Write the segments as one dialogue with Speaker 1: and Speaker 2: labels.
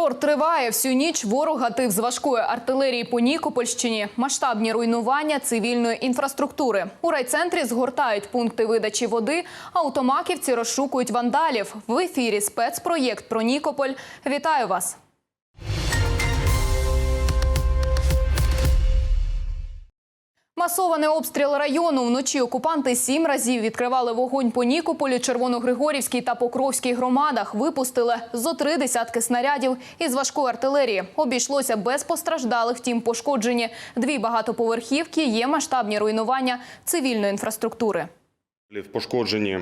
Speaker 1: Терор триває всю ніч. Ворог гатив з важкої артилерії по Нікопольщині. Масштабні руйнування цивільної інфраструктури. У райцентрі згортають пункти видачі води. А у Томаківці розшукують вандалів. В ефірі спецпроєкт про Нікополь. Вітаю вас. Масований обстріл району. Вночі окупанти сім разів відкривали вогонь по Нікополі, Червоногригорівській та Покровській громадах. Випустили зо три десятки снарядів із важкої артилерії. Обійшлося без постраждалих, втім пошкоджені дві багатоповерхівки. Є масштабні руйнування цивільної інфраструктури.
Speaker 2: Пошкоджені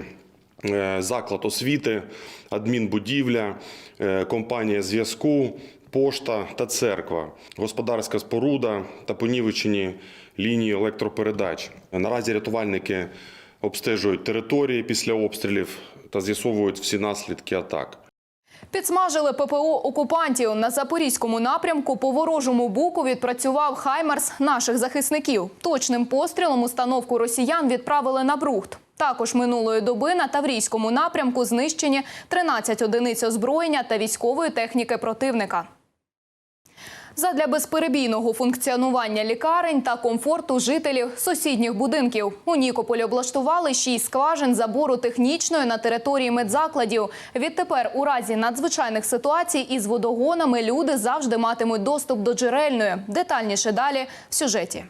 Speaker 2: е, заклад освіти, адмінбудівля, е, компанія зв'язку, пошта та церква, господарська споруда та понівечені лінії електропередач. Наразі рятувальники обстежують території після обстрілів та з'ясовують всі наслідки атак.
Speaker 1: Підсмажили ППО окупантів на запорізькому напрямку. По ворожому боку відпрацював Хаймарс наших захисників. Точним пострілом установку росіян відправили на Брухт. Також минулої доби на Таврійському напрямку знищені 13 одиниць озброєння та військової техніки противника. Задля безперебійного функціонування лікарень та комфорту жителів сусідніх будинків у Нікополі облаштували шість скважин забору технічної на території медзакладів. Відтепер, у разі надзвичайних ситуацій із водогонами, люди завжди матимуть доступ до джерельної. Детальніше далі в сюжеті.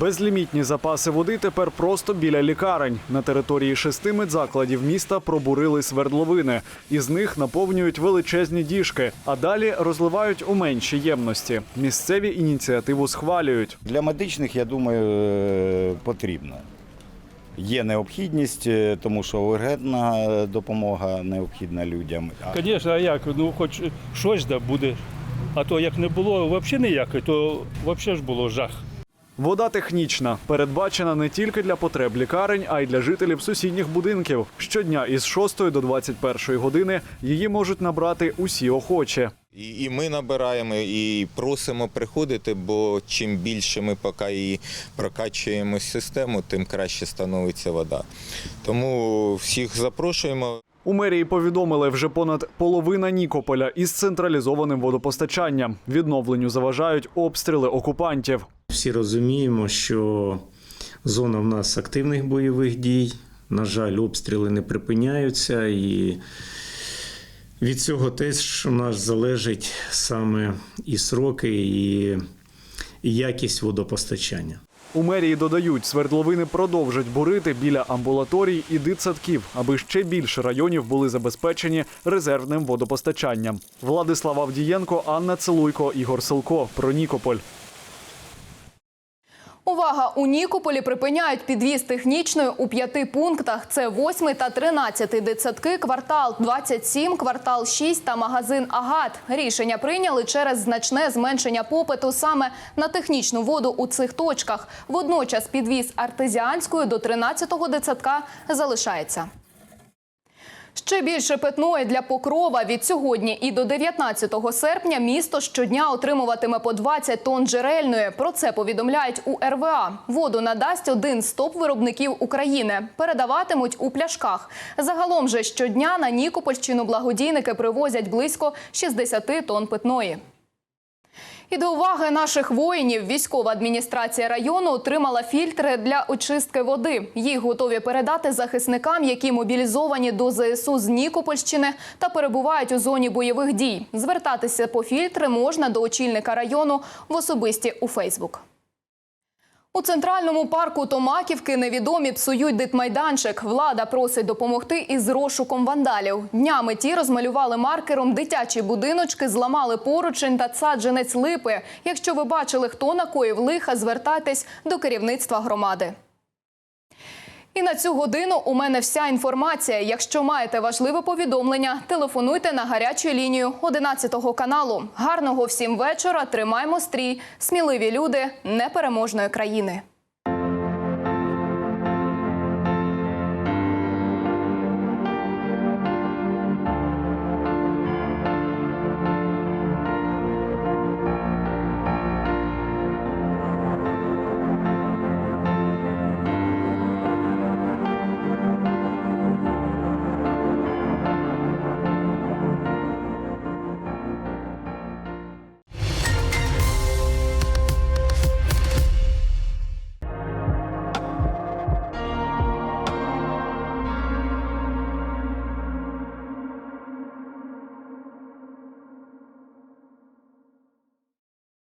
Speaker 3: Безлімітні запаси води тепер просто біля лікарень. На території шести медзакладів міста пробурили свердловини. Із них наповнюють величезні діжки, а далі розливають у менші ємності. Місцеві ініціативу схвалюють.
Speaker 4: Для медичних, я думаю, е, потрібно. Є необхідність, е, тому що ургентна допомога необхідна людям.
Speaker 5: Звісно, а як? Ну, хоч щось да буде. А то як не було взагалі ніякої, то взагалі ж було жах.
Speaker 3: Вода технічна, передбачена не тільки для потреб лікарень, а й для жителів сусідніх будинків. Щодня із 6 до 21 години її можуть набрати усі охочі.
Speaker 6: І, ми набираємо, і просимо приходити, бо чим більше ми поки її прокачуємо систему, тим краще становиться вода. Тому всіх запрошуємо.
Speaker 3: У мерії повідомили, вже понад половина Нікополя із централізованим водопостачанням. Відновленню заважають обстріли окупантів.
Speaker 7: Всі розуміємо, що зона в нас активних бойових дій. На жаль, обстріли не припиняються, і від цього теж у нас залежить саме і сроки, і, якість водопостачання.
Speaker 3: У мерії додають, свердловини продовжать бурити біля амбулаторій і дитсадків, аби ще більше районів були забезпечені резервним водопостачанням. Владислав Авдієнко, Анна Целуйко, Ігор Силко. Про Нікополь.
Speaker 1: Увага! У Нікополі припиняють підвіз технічної у п'яти пунктах. Це 8 та 13 дитсадки, квартал 27, квартал 6 та магазин Агат. Рішення прийняли через значне зменшення попиту саме на технічну воду у цих точках. Водночас підвіз артезіанської до 13-го дитсадка залишається. Ще більше питної для Покрова від сьогодні і до 19 серпня місто щодня отримуватиме по 20 тонн джерельної. Про це повідомляють у РВА. Воду надасть один з топ-виробників України. Передаватимуть у пляшках. Загалом же щодня на Нікопольщину благодійники привозять близько 60 тонн питної. І до уваги наших воїнів військова адміністрація району отримала фільтри для очистки води. Їх готові передати захисникам, які мобілізовані до ЗСУ з Нікопольщини та перебувають у зоні бойових дій. Звертатися по фільтри можна до очільника району в особисті у Фейсбук. У центральному парку Томаківки невідомі псують дитмайданчик. Влада просить допомогти із розшуком вандалів. Днями ті розмалювали маркером дитячі будиночки, зламали поручень та саджанець липи. Якщо ви бачили, хто накоїв лиха, звертайтесь до керівництва громади. І на цю годину у мене вся інформація. Якщо маєте важливе повідомлення, телефонуйте на гарячу лінію 11 каналу. Гарного всім вечора. Тримаймо стрій. Сміливі люди непереможної країни.